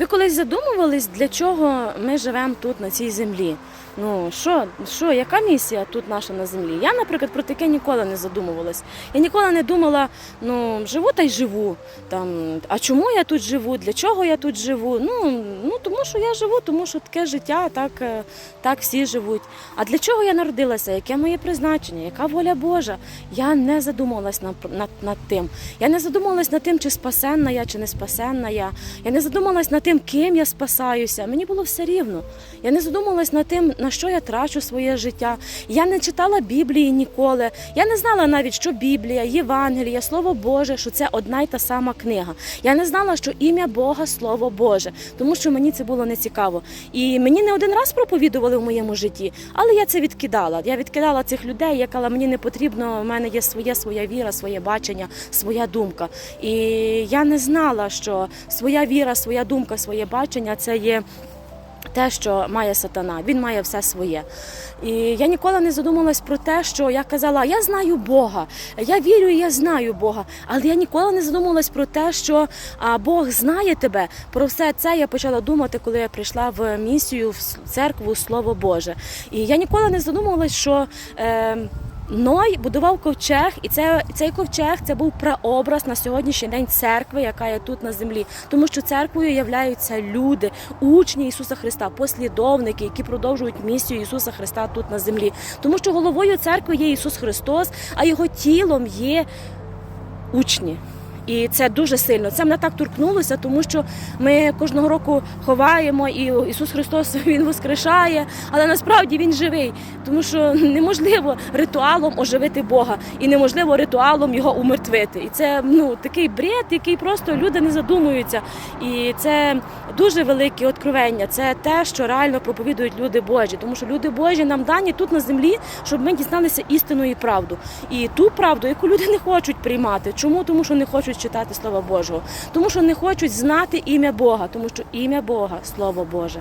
Ви колись задумувались, для чого ми живемо тут на цій землі? Ну що, що, яка місія тут наша на землі? Я, наприклад, про таке ніколи не задумувалась. Я ніколи не думала, ну живу та й живу. Там, а чому я тут живу? Для чого я тут живу? Ну, ну тому що я живу, тому що таке життя, так, е, так всі живуть. А для чого я народилася? Яке моє призначення? Яка воля Божа? Я не задумувалась над, над, над тим. Я не задумувалась над тим, чи спасенна я, чи не спасенна я. Я не задумувалась над тим, ким я спасаюся. Мені було все рівно. Я не задумувалась над тим, на що я трачу своє життя. Я не читала Біблії ніколи. Я не знала навіть, що Біблія, Євангелія, Слово Боже, що це одна й та сама книга. Я не знала, що ім'я Бога Слово Боже, тому що мені це було не цікаво. І мені не один раз проповідували в моєму житті, але я це відкидала. Я відкидала цих людей, я казала, мені не потрібно, в мене є своє, своя віра, своє бачення, своя думка. І я не знала, що своя віра, своя думка, своє бачення це є. Те, що має сатана, він має все своє. І я ніколи не задумалась про те, що я казала, я знаю Бога, я вірю, і я знаю Бога. Але я ніколи не задумалась про те, що Бог знає тебе. Про все це я почала думати, коли я прийшла в місію в церкву Слово Боже. І я ніколи не задумувалась, що. Е, Ной будував ковчег, і це цей ковчег це був прообраз на сьогоднішній день церкви, яка є тут на землі. Тому що церквою являються люди, учні Ісуса Христа, послідовники, які продовжують місію Ісуса Христа тут на землі. Тому що головою церкви є Ісус Христос, а його тілом є учні. І це дуже сильно. Це мене так торкнулося, тому що ми кожного року ховаємо, і Ісус Христос Він воскрешає, але насправді Він живий, тому що неможливо ритуалом оживити Бога, і неможливо ритуалом його умертвити. І це ну такий бред, який просто люди не задумуються. І це дуже велике откровення. Це те, що реально проповідують люди Божі, тому що люди Божі нам дані тут на землі, щоб ми дізналися істину і правду. І ту правду, яку люди не хочуть приймати. Чому? Тому що не хочуть читати Слово Божого, тому що не хочуть знати ім'я Бога, тому що ім'я Бога Слово Боже.